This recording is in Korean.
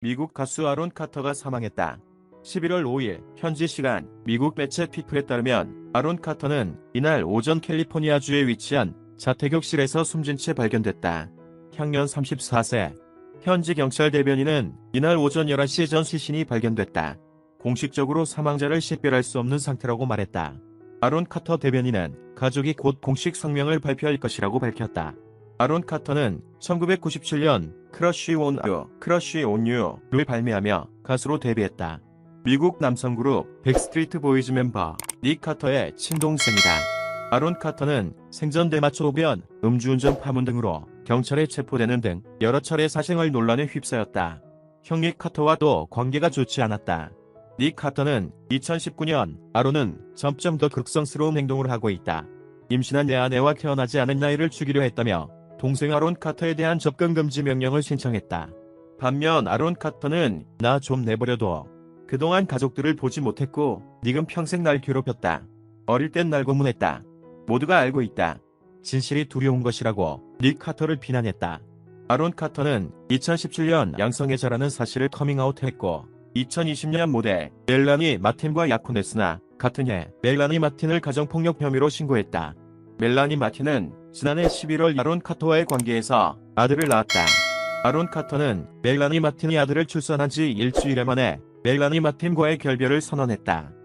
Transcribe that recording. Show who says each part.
Speaker 1: 미국 가수 아론 카터가 사망했다. 11월 5일 현지 시간 미국 매체 피플에 따르면 아론 카터는 이날 오전 캘리포니아주에 위치한 자택욕실에서 숨진 채 발견됐다. 향년 34세. 현지 경찰 대변인은 이날 오전 11시 전 시신이 발견됐다. 공식적으로 사망자를 식별할 수 없는 상태라고 말했다. 아론 카터 대변인은 가족이 곧 공식 성명을 발표할 것이라고 밝혔다. 아론 카터는 1997년 크러쉬 온 유, 크러쉬 온 유를 발매하며 가수로 데뷔했다. 미국 남성 그룹 백스트리트 보이즈 멤버 닉 카터의 친동생이다. 아론 카터는 생전 대마초변, 음주운전 파문 등으로 경찰에 체포되는 등 여러 차례 사생활 논란에 휩싸였다. 형닉 카터와도 관계가 좋지 않았다. 닉 카터는 2019년 아론은 점점 더 극성스러운 행동을 하고 있다. 임신한 내 아내와 태어나지 않은 나이를 주기로 했다며 동생 아론 카터에 대한 접근 금지 명령을 신청했다. 반면 아론 카터는 나 좀 내버려둬. 그동안 가족들을 보지 못했고 닉은 평생 날 괴롭혔다. 어릴 땐 날 고문했다. 모두가 알고 있다. 진실이 두려운 것이라고 닉 카터를 비난했다. 아론 카터는 2017년 양성애자라는 사실을 커밍아웃했고 2020년 모델 멜라니 마틴과 약혼했으나 같은 해 멜라니 마틴을 가정폭력 혐의로 신고했다. 멜라니 마틴은 지난해 11월 아론 카터와의 관계에서 아들을 낳았다. 아론 카터는 멜라니 마틴이 아들을 출산한 지 일주일 만에 멜라니 마틴과의 결별을 선언했다.